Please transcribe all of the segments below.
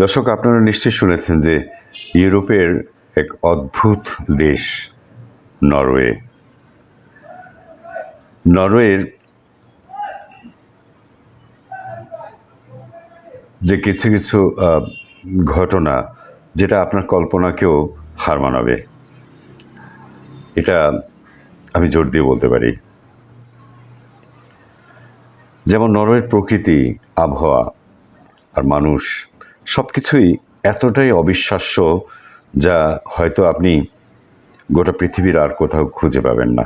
দর্শক, আপনারা নিশ্চয়ই শুনেছেন যে ইউরোপের এক অদ্ভুত দেশ, নরওয়ে। নরওয়ের যে কিছু কিছু ঘটনা, যেটা আপনার কল্পনাকেও হার মানাবে। এটা আমি জোর দিয়ে বলতে পারি। যেমন নরওয়ের প্রকৃতি, আবহাওয়া, আর মানুষ সব কিছুই এতটাই অবিশ্বাস্য যা হয়তো আপনি গোটা পৃথিবীর আর কোথাও খুঁজে পাবেন না।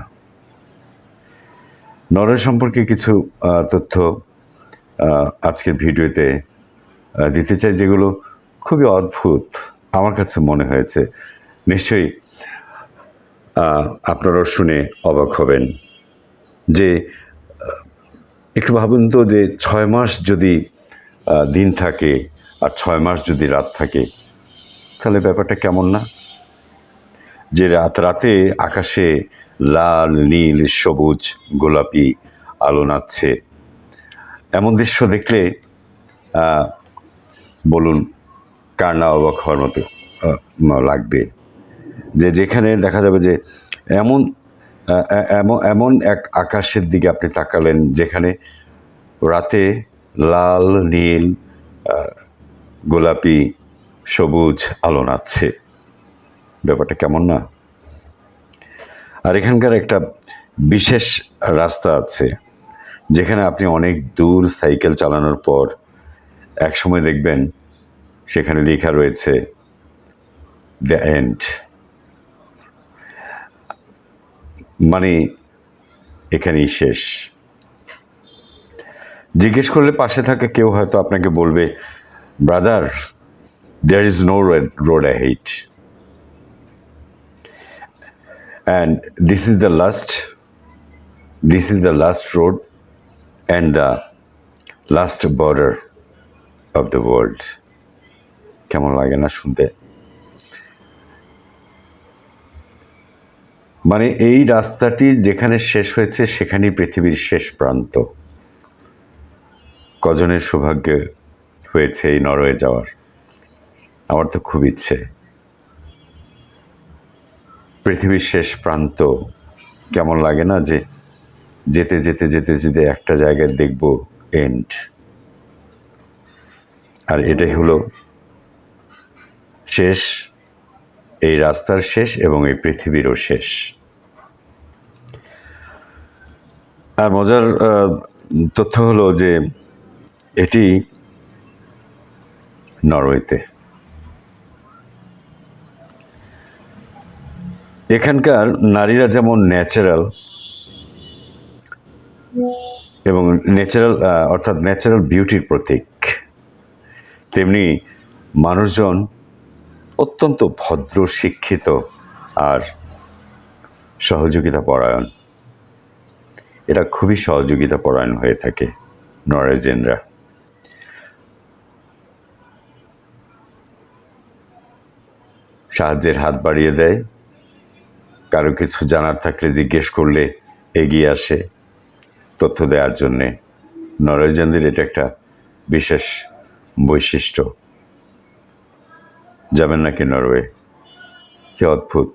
নরওয়ে সম্পর্কে কিছু তথ্য আজকের ভিডিওতে দিতে চাই যেগুলো খুবই অদ্ভুত আমার কাছে মনে হয়েছে। নিশ্চয়ই আপনারাও শুনে অবাক হবেন যে একটু ভাবুন তো যে ছয় মাস যদি দিন থাকে আর ছয় মাস যদি রাত থাকে, তাহলে ব্যাপারটা কেমন না? যে রাত রাতে আকাশে লাল, নীল, সবুজ, গোলাপি আলো নাচছে, এমন দৃশ্য দেখলে বলুন, কার না অবাক হওয়ার মতো লাগবে। যে যেখানে দেখা যাবে যে এমন এমন এমন এক আকাশের দিকে আপনি তাকালেন, যেখানে রাতে লাল, নীল গোলাপি, সবুজ আলো নাচছে। ব্যাপারটা কেমন না? আর এখানকার একটা বিশেষ রাস্তা আছে, যেখানে আপনি অনেক দূর সাইকেল চালানোর পর এক সময় দেখবেন সেখানে লেখা রয়েছে, দ্য এন্ড। মানে এখানেই শেষ। জিজ্ঞেস করলে পাশে থাকা কেউ হয়তো আপনাকে বলবে brother there is no road ahead and this is the last, this is the last road and the last border of the world. কেমন লাগে না শুনতে? মানে এই রাস্তাটির যেখানে শেষ হয়েছে, সেখানেই পৃথিবীর শেষ প্রান্ত। কজনের সৌভাগ্য হয়েছে এই নরওয়ে যাওয়ার। আমার তো খুব ইচ্ছে। পৃথিবীর শেষ প্রান্ত কেমন লাগে না যে যেতে যেতে যেতে যেতে একটা জায়গায় দেখব এন্ড আর এটাই হলো শেষ, এই রাস্তার শেষ এবং এই পৃথিবীরও শেষ। আর মজার তথ্য হলো যে এটি নরওয়েতে। এখানকার নারীরা যেমন ন্যাচারাল এবং ন্যাচারাল অর্থাৎ ন্যাচারাল বিউটির প্রতীক, তেমনি মানুষজন অত্যন্ত ভদ্র, শিক্ষিত আর সহযোগিতা পরায়ণ এরা খুবই সহযোগিতা পরায়ণ হয়ে থাকে নরওয়েজিয়ানরা। সাহায্যের হাত বাড়িয়ে দেয়। কারও কিছু জানার থাকলে জিজ্ঞেস করলে এগিয়ে আসে তথ্য দেওয়ার জন্যে। নরওয়েজিয়ানদের এটা একটা বিশেষ বৈশিষ্ট্য। যাবেন নাকি নরওয়ে? কি অদ্ভুত।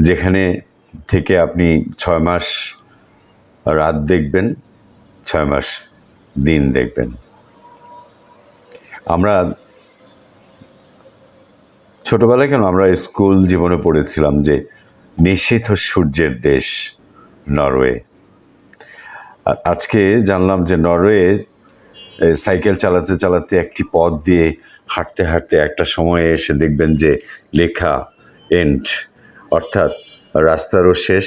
যেখানে থেকে আপনি ছয় মাস রাত দেখবেন, ছয় মাস দিন দেখবেন। আমরা ছোটবেলায় কেন আমরা স্কুল জীবনে পড়েছিলাম যে নিষিদ্ধ সূর্যের দেশ নরওয়ে। আজকে জানলাম যে নরওয়ে সাইকেল চালাতে চালাতে একটি পথ দিয়ে হাঁটতে হাঁটতে একটা সময়ে এসে দেখবেন যে লেখা এন্ড অর্থাৎ রাস্তারও শেষ,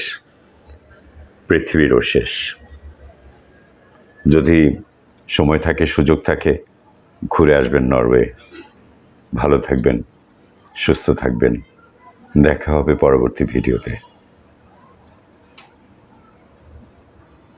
পৃথিবীরও শেষ। যদি সময় থাকে, সুযোগ থাকে ঘুরে আসবেন নরওয়ে। ভালো থাকবেন সুস্থ থাকবেন। দেখা হবে পরবর্তী ভিডিওতে।